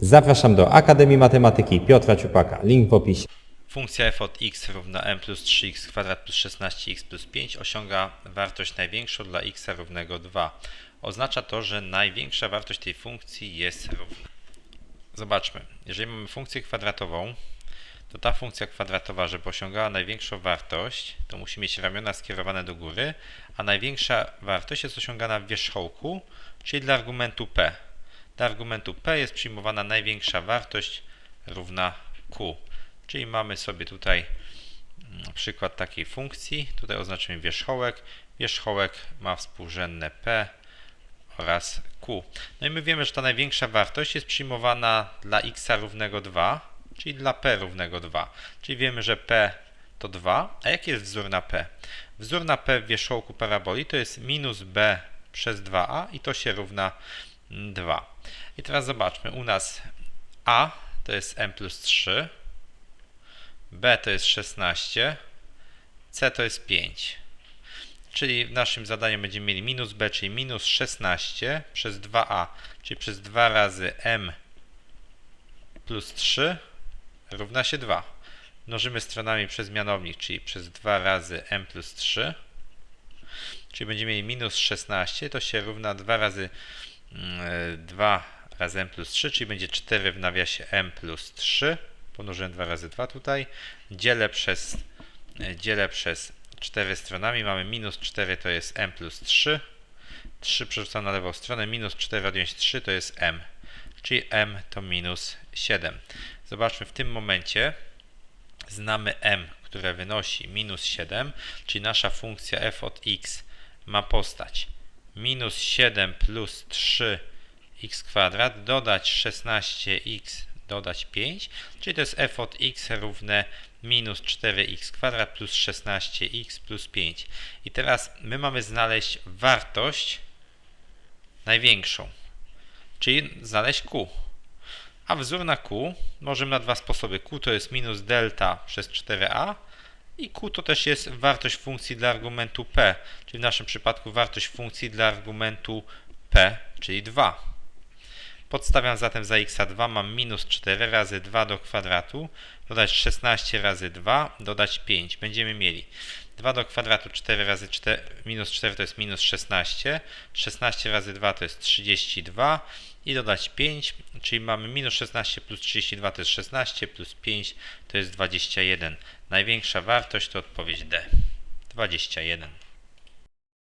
Zapraszam do Akademii Matematyki Piotra Ciupaka. Link w opisie. Funkcja f od x równa m plus 3x kwadrat plus 16x plus 5 osiąga wartość największą dla x równego 2. Oznacza to, że największa wartość tej funkcji jest równa. Zobaczmy, jeżeli mamy funkcję kwadratową, to ta funkcja kwadratowa, żeby osiągała największą wartość, to musi mieć ramiona skierowane do góry, a największa wartość jest osiągana w wierzchołku, czyli dla argumentu p. Dla argumentu p jest przyjmowana największa wartość równa q. Czyli mamy sobie tutaj mm, przykład takiej funkcji. Tutaj oznaczymy wierzchołek. Wierzchołek ma współrzędne p oraz q. No i my wiemy, że ta największa wartość jest przyjmowana dla x równego 2, czyli dla p równego 2. Czyli wiemy, że p to 2. A jaki jest wzór na p? Wzór na p w wierzchołku paraboli to jest minus b przez 2a i to się równa 2. I teraz zobaczmy, u nas a to jest m plus 3, b to jest 16, c to jest 5. Czyli w naszym zadaniu będziemy mieli minus b, czyli minus 16 przez 2a, czyli przez 2 razy m plus 3 równa się 2. Mnożymy stronami przez mianownik, czyli przez 2 razy m plus 3. Czyli będziemy mieli minus 16, to się równa 2 razy 2 razy m plus 3, czyli będzie 4 w nawiasie m plus 3. Pomnożyłem 2 razy 2 tutaj. Dzielę przez, e, dzielę przez 4 stronami. Mamy minus 4 to jest m plus 3. 3 przerzucam na lewą stronę. Minus 4 odjąć 3 to jest m. Czyli m to minus 7. Zobaczmy w tym momencie znamy m, które wynosi minus 7, czyli nasza funkcja f od x ma postać minus 7 plus 3 x kwadrat dodać 16x dodać 5, czyli to jest f od x równe minus 4x kwadrat plus 16x plus 5. I teraz my mamy znaleźć wartość największą, czyli znaleźć q. A wzór na q możemy na dwa sposoby. q to jest minus delta przez 4a i q to też jest wartość funkcji dla argumentu p, czyli w naszym przypadku wartość funkcji dla argumentu p, czyli 2. Podstawiam zatem za x2 mam minus 4 razy 2 do kwadratu, dodać 16 razy 2, dodać 5. Będziemy mieli 2 do kwadratu 4 razy 4, minus 4 to jest minus 16, 16 razy 2 to jest 32 i dodać 5, czyli mamy minus 16 plus 32 to jest 16, plus 5 to jest 21. Największa wartość to odpowiedź D. 21.